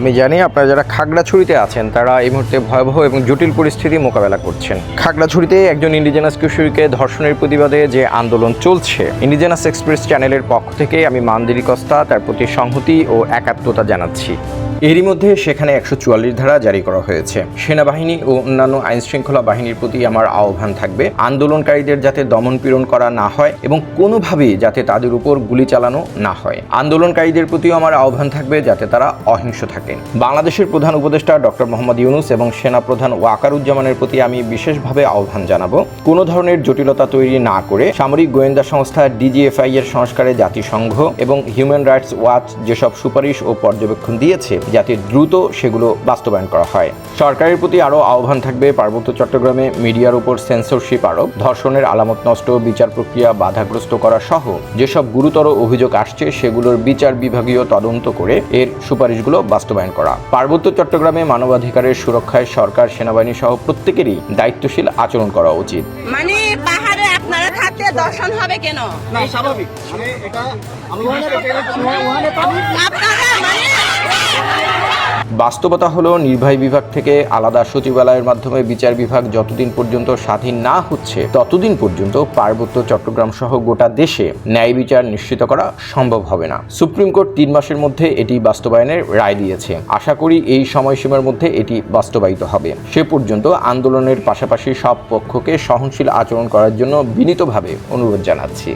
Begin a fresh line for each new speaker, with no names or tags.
আমি জানি আপনারা যারা খাগড়াছড়িতে আছেন, তারা এই মুহূর্তে ভয়াবহ এবং জটিল পরিস্থিতি মোকাবেলা করছেন। খাগড়াছড়িতে একজন ইন্ডিজেনাস কিশোরীকে ধর্ষণের প্রতিবাদে যে আন্দোলন চলছে ইন্ডিজেনাস এক্সপ্রেস চ্যানেলের পক্ষ থেকে আমি মান্দিরি কস্তা তার প্রতি সংহতি ও একাত্মতা জানাচ্ছি। এরই মধ্যে সেখানে একশো চুয়াল্লিশ ধারা জারি করা হয়েছে। সেনাবাহিনী ও অন্যান্য আইনশৃঙ্খলা বাহিনীর প্রতি আমার আহ্বান থাকবে, আন্দোলনকারীদের যাতে দমন পীড়ন করা না হয় এবং কোনোভাবেই যাতে তাদের উপর গুলি চালানো না হয়। আন্দোলনকারীদের প্রতিও আমার আহ্বান থাকবে যাতে তারা অহিংস থাকেন। বাংলাদেশের প্রধান উপদেষ্টা ডক্টর মোহাম্মদ ইউনুস এবং সেনাপ্রধান ওয়াকারুজ্জামানের প্রতি আমি বিশেষভাবে আহ্বান জানাব, কোনো ধরনের জটিলতা তৈরি না করে সামরিক গোয়েন্দা সংস্থা ডিজিএফআই এর সংস্কারে জাতিসংঘ এবং হিউম্যান রাইটস ওয়াচ যেসব সুপারিশ ও পর্যবেক্ষণ দিয়েছে যাতে দ্রুত সেগুলো বাস্তবায়ন করা হয়। সরকারের প্রতি আরও আহ্বান থাকবে পার্বত্য চট্টগ্রামে মিডিয়ার উপর সেন্সরশিপ আরোপ ধর্ষণের আলামত নষ্ট বিচার প্রক্রিয়া বাধাগ্রস্ত করা সহ যেসব গুরুতর অভিযোগ আসছে সেগুলোর বিচার বিভাগীয় তদন্ত করে এর সুপারিশগুলো বাস্তবায়ন করা। পার্বত্য চট্টগ্রামে মানবাধিকারের সুরক্ষায় সরকার সেনাবাহিনী সহ প্রত্যেকেরই দায়িত্বশীল আচরণ করা উচিত।
মানে পাহাড়ে আপনারা থাকতে দর্শন হবে কেন?
না স্বাভাবিক। মানে এটা
আপনারা মানে
বাস্তবতা হলো, নির্বাহী বিভাগ থেকে আলাদা সচিবালয়ের মাধ্যমে বিচার বিভাগ যতদিন পর্যন্ত স্বাধীন না হচ্ছে, ততদিন পর্যন্ত পার্বত্য চট্টগ্রাম সহ গোটা দেশে ন্যায় বিচার নিশ্চিত করা সম্ভব হবে না। সুপ্রিম কোর্ট তিন মাসের মধ্যে এটি বাস্তবায়নের রায় দিয়েছে। আশা করি এই সময়সীমার মধ্যে এটি বাস্তবায়িত হবে। সে পর্যন্ত আন্দোলনের পাশাপাশি সব পক্ষকে সহনশীল আচরণ করার জন্য বিনীতভাবে অনুরোধ জানাচ্ছি।